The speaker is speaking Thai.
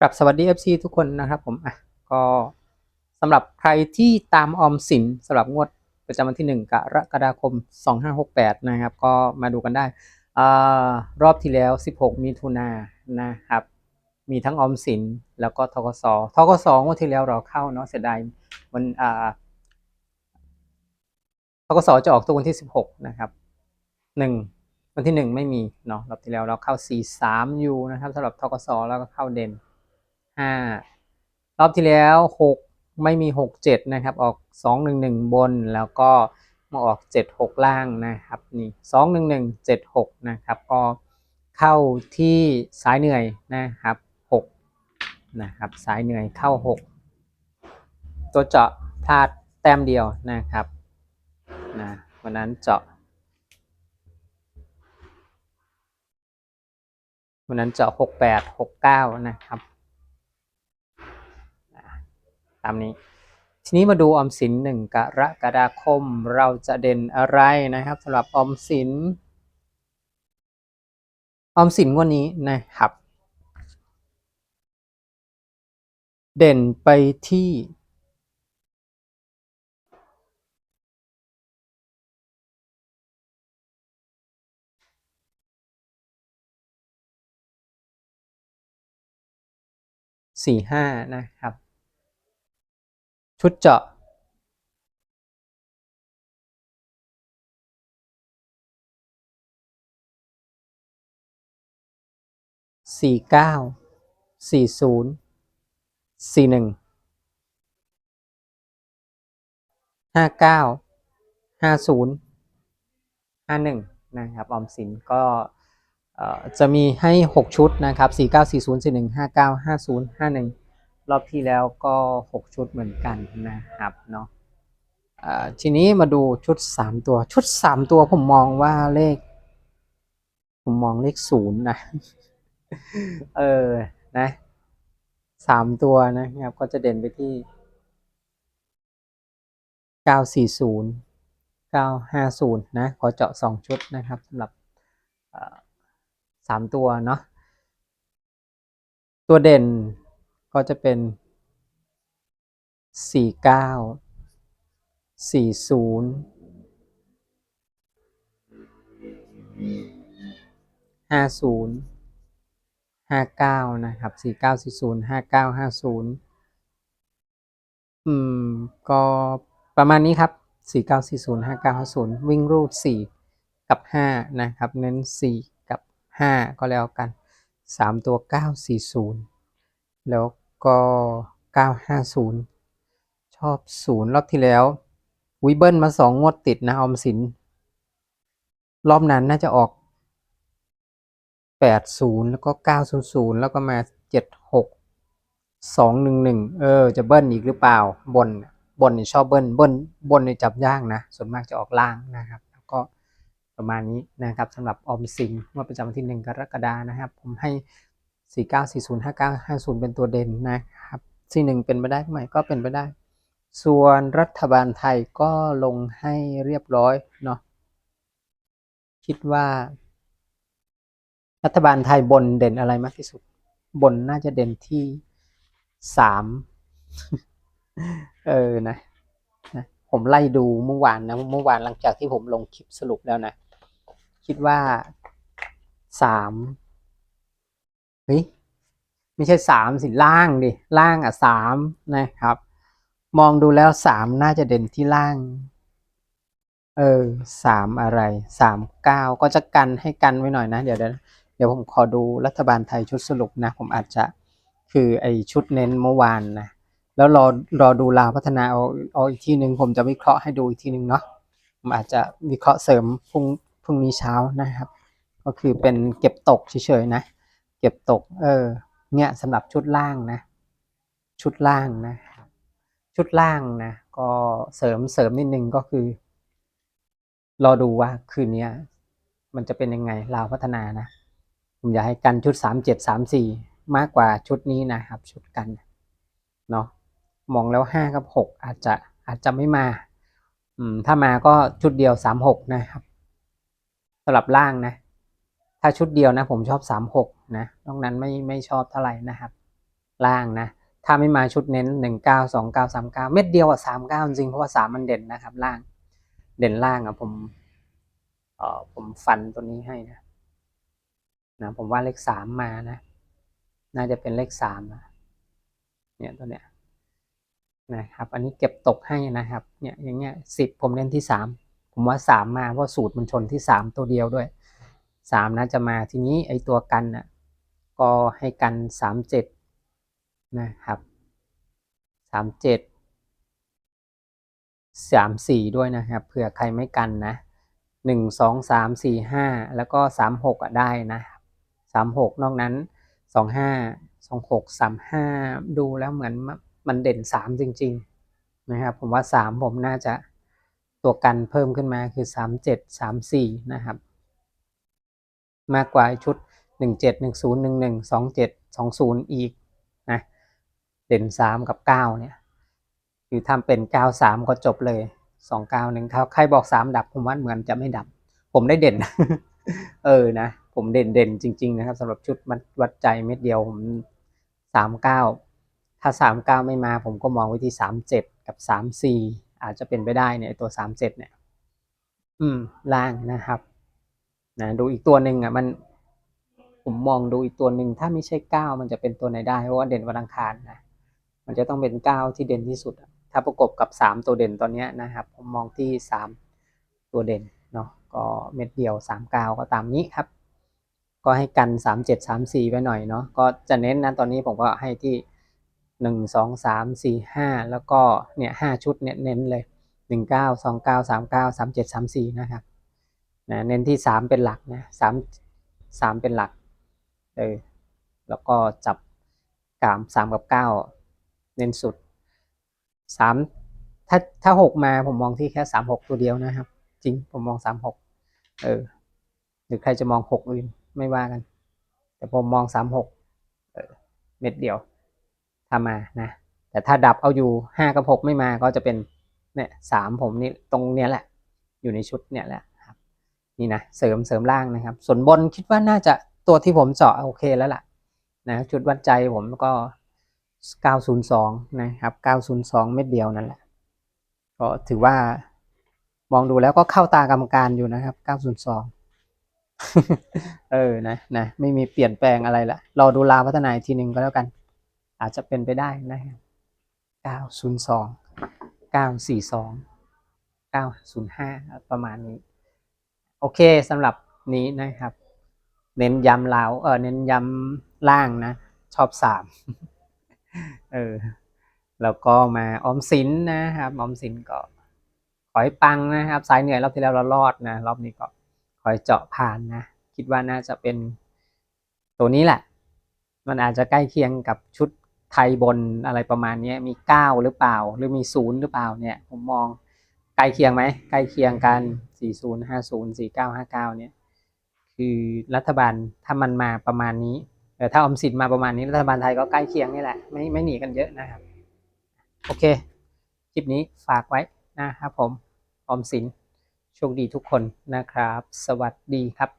กลับสวัสดี FC ทุกคนนะครับผมอะก็สำหรับใครที่ตามออมสินสำหรับงวดประจำวันที่ 1 กรกฎาคม 2568 นะครับ ก็มาดูกันได้อ่ารอบที่แล้ว 16 มิถุนายนนะครับ มีทั้งออมสินแล้วก็ทกสทกสงวดที่แล้วเราเข้าเนาะเสียดายวันอ่าทกสจะออกตัววันที่ 16 นะครับหนึ่ง วันที่หนึ่งไม่มีเนาะรอบที่แล้วเราเข้า 4 3อยู่นะครับสำหรับทกสแล้วก็เข้าเด่นห้ารอบที่แล้วหกไม่มีหกเจ็ดนะครับ ออกสองหนึ่งหนึ่งบนแล้วก็มาออกเจ็ดหกล่างนะครับนี่สองหนึ่งหนึ่งเจ็ดหกนะครับก็เข้าที่สายเหนื่อยนะครับหกนะครับสายเหนื่อยเข้าหกตัวเจาะพลาดแต้มเดียวนะครับนะวันนั้นเจาะ วันนั้นเจาะหกแปดหกเก้านะครับ ตามนี้ ทีนี้มาดูออมสินหนึ่งกรกฎาคมเราจะเด่นอะไรนะครับสำหรับออมสิน ออมสินวันนี้นะครับ เด่นไปที่ สี่ห้านะครับ ชุดเจาะ สี่เก้า สี่ศูนย์ สี่หนึ่ง ห้าเก้า ห้าศูนย์ ห้าหนึ่งนะครับ ออมสินก็ จะมีให้หกชุดนะครับสี่เก้าสี่ศูนย์สี่หนึ่งห้าเก้าห้าศูนย์ห้าหนึ่งรอบที่แล้วก็หกชุดเหมือนกันนะครับเนาะทีนี้มาดูชุดสามตัวชุดสามตัวผมมองว่าเลข ผมมองเลขศูนย์นะ เออ นะสามตัวนะครับ ก็จะเด่นไปที่เก้าสี่ศูนย์เก้าห้าศูนย์นะ ขอเจาะสองชุดนะครับสำหรับ สามตัวเนาะตัวเด่นก็จะเป็นสี่เก้าสี่ศูนย์ห้าศูนย์ห้าเก้านะครับสี่เก้าสี่ศูนย์ห้าเก้าห้าศูนย์อืม ก็ประมาณนี้ครับสี่เก้าสี่ศูนย์ห้าเก้าห้าศูนย์วิ่งรูดสี่กับห้านะครับ เน้นสี่ กับห้าก็แล้วกันสามตัวเก้าสี่ศูนย์แล้วก็เก้าห้าศูนย์ชอบศูนย์รอบที่แล้ววิเบิลมาสองงวดติดนะออมสิน รอบนั้นน่าจะออกแปดศูนย์แล้วก็เก้าศูนย์ศูนย์แล้วก็มาเจ็ดหกสองหนึ่งหนึ่งเออ จะเบิ้ลอีกหรือเปล่าบนบนนี่ชอบเบิ้ลเบิ้ลบนนี่จับยากนะ ส่วนมากจะออกล่างนะครับ ประมาณนี้นะครับสำหรับออมสินเมื่อประจำวันที่หนึ่งกรกฎานะครับ ผมให้สี่เก้าสี่ศูนย์ห้าเก้าห้าศูนย์เป็นตัวเด่นนะครับสี่หนึ่งเป็นไปได้ไหมก็เป็นไปได้ ส่วนรัฐบาลไทยก็ลงให้เรียบร้อยเนาะคิดว่า รัฐบาลไทยบนเด่นอะไรมากที่สุด บนน่าจะเด่นที่สามเออนะนะผมไล่ดูเมื่อวานนะเมื่อวานหลังจากที่ผมลงคลิปสรุปแล้วนะ คิดว่าสามเฮ้ยไม่ใช่สามสิล่างดิล่างอะสามนะครับ มองดูแล้วสามน่าจะเด่นที่ล่าง เออสามอะไรสามเก้าก็จะกันให้กันไว้หน่อยนะ เดี๋ยวเดี๋ยวเดี๋ยวผมขอดูรัฐบาลไทยชุดสรุปนะ ผมอาจจะคือไอชุดเน้นเมื่อวานนะแล้วรอรอดูลาวพัฒนาเอาเอาอีกทีหนึ่งผมจะวิเคราะห์ให้ดูอีกทีหนึ่งเนาะผมอาจจะวิเคราะห์เสริมพรุ่ง รุ่งนี้เช้านะครับ ก็คือเป็นเก็บตกเฉยๆนะ เก็บตก เออ เนี่ยสำหรับชุดล่างนะ ชุดล่างนะ ชุดล่างนะ ก็เสริมเสริมนิดนึงก็คือ รอดูว่าคืนนี้มันจะเป็นยังไงลาวพัฒนานะ ผมอยากให้กันชุดสามเจ็ดสามสี่มากกว่าชุดนี้นะครับ ชุดกันเนาะมองแล้วห้ากับหกอาจจะอาจจะไม่มา อืม ถ้ามาก็ชุดเดียวสามหกนะครับำหรับล่างนะ ถ้าชุดเดียวนะ ผมชอบสามหกนะนอกนั้นไม่ไม่ชอบเท่าไหร่นะครับ ล่างนะ ถ้าไม่มาชุดเน้นหนึ่งเก้าสองเก้าสามเก้าเม็ดเดียวอะสามเก้าจริงเพราะว่าสามมันเด่นนะครับ ล่าง เด่นล่างอะผมเออผมฟันตัวนี้ให้นะนะผมว่าเลขสามมานะ น่าจะเป็นเลขสามนะเนี่ยตัวเนี้ยนะครับ อันนี้เก็บตกให้นะครับ เนี่ยอย่างเงี้ยสิบผมเล่นที่สาม ผมว่าสามมาเพราะสูตรมันชนที่สามตัวเดียวด้วยสามนะจะมาทีนี้ไอตัวกันน่ะก็ให้กันสามเจ็ดนะครับสามเจ็ดสามสี่ด้วยนะครับเผื่อใครไม่กันนะหนึ่งสองสามสี่ห้าแล้วก็สามหกอะได้นะสามหกนอกนั้นสองห้าสองหกสามห้าดูแล้วเหมือนมันเด่นสามจริง ๆ นะครับ ผมว่าสามผมน่าจะ ตัวกันเพิ่มขึ้นมาคือสามเจ็ดสามสี่นะครับ มากกว่าชุดหนึ่งเจ็ดหนึ่งศูนย์หนึ่งหนึ่งสองเจ็ดสองศูนย์อีกนะเด่นสามกับเก้าเนี่ยคือทำเป็นเก้าสามก็จบเลยสองเก้าหนึ่งเขาใครบอกสามดับผมว่าเหมือนจะไม่ดับ ผมได้เด่น เออนะ ผมเด่นเด่นจริง ๆ นะครับสำหรับชุดมัดวัดใจเม็ดเดียวผมสามเก้าถ้าสามเก้าไม่มาผมก็มองไว้ที่สามเจ็ดกับสามสี่ อาจจะเป็นไปได้เนี่ยตัวสามเจ็ดเนี่ย อืม ล่างนะครับนะดูอีกตัวหนึ่งอะมัน ผมมองดูอีกตัวหนึ่งถ้าไม่ใช่เก้ามันจะเป็นตัวไหนได้เพราะว่าเด่นวันอังคารนะมันจะต้องเป็นเก้าที่เด่นที่สุด ถ้าประกบกับสามตัวเด่นตอนเนี้ยนะครับ ผมมองที่สามตัวเด่นเนาะก็เม็ดเดียวสามเก้าก็ตามนี้ครับ ก็ให้กันสามเจ็ดสามสี่ไว้หน่อยเนาะก็จะเน้นนะตอนนี้ผมก็ให้ที่ หนึ่งสองสามสี่ห้าแล้วก็เนี่ยห้าชุดเนี่ยเน้นเลยหนึ่งเก้าสองเก้าสามเก้าสามเจ็ดสามสี่นะครับนะเน้นที่สามเป็นหลักนะสามสามเป็นหลักเออแล้วก็จับกามสามกับเก้าเน้นสุดสามถ้าถ้าหกมาผมมองที่แค่สามหกตัวเดียวนะครับ จริงผมมองสามหกเออหรือใครจะมองหกอื่นไม่ว่ากัน แต่ผมมองสามหกเม็ดเดียว ถ้ามานะแต่ถ้าดับเอาอยู่ห้ากับหกไม่มาก็จะเป็นเนี่ยสามผมนี่ตรงเนี้ยแหละ อยู่ในชุดเนี่ยแหละครับนี่นะเสริมเสริมล่างนะครับ ส่วนบนคิดว่าน่าจะตัวที่ผมเจาะโอเคแล้วล่ะนะจุดวัดใจผมก็902นะครับ902เม็ดเดียวนั่นแหละก็ถือว่ามองดูแล้วก็เข้าตากรรมการอยู่นะครับ 902 เออ นะ นะ ไม่มีเปลี่ยนแปลงอะไรละ รอดูลาพัฒนาอีกทีหนึ่งก็แล้วกัน อาจจะเป็นไปได้นะครับ902 942 905 ประมาณนี้ โอเคสำหรับนี้นะครับ เน้นย้ำลาวเออเน้นย้ำล่างนะ ชอบสามเออแล้วก็มาออมสินนะครับออมสินก็ขอให้ปังนะครับ สายเหนื่อยรอบที่แล้วเรารอดนะ รอบนี้ก็ขอให้เจาะผ่านนะ คิดว่าน่าจะเป็นตัวนี้แหละ มันอาจจะใกล้เคียงกับชุด ไทยบนอะไรประมาณนี้มีเก้าหรือเปล่า หรือมีศูนย์หรือเปล่าเนี่ย ผมมองใกล้เคียงไหมใกล้เคียงกันสี่ศูนย์ห้าศูนย์สี่เก้าห้าเก้าเนี่ย คือรัฐบาลถ้ามันมาประมาณนี้แต่ถ้าออมสินมาประมาณนี้รัฐบาลไทยก็ใกล้เคียงนี่แหละไม่ไม่หนีกันเยอะนะครับ โอเค คลิปนี้ฝากไว้นะครับผมออมสินโชคดีทุกคนนะครับ สวัสดีครับ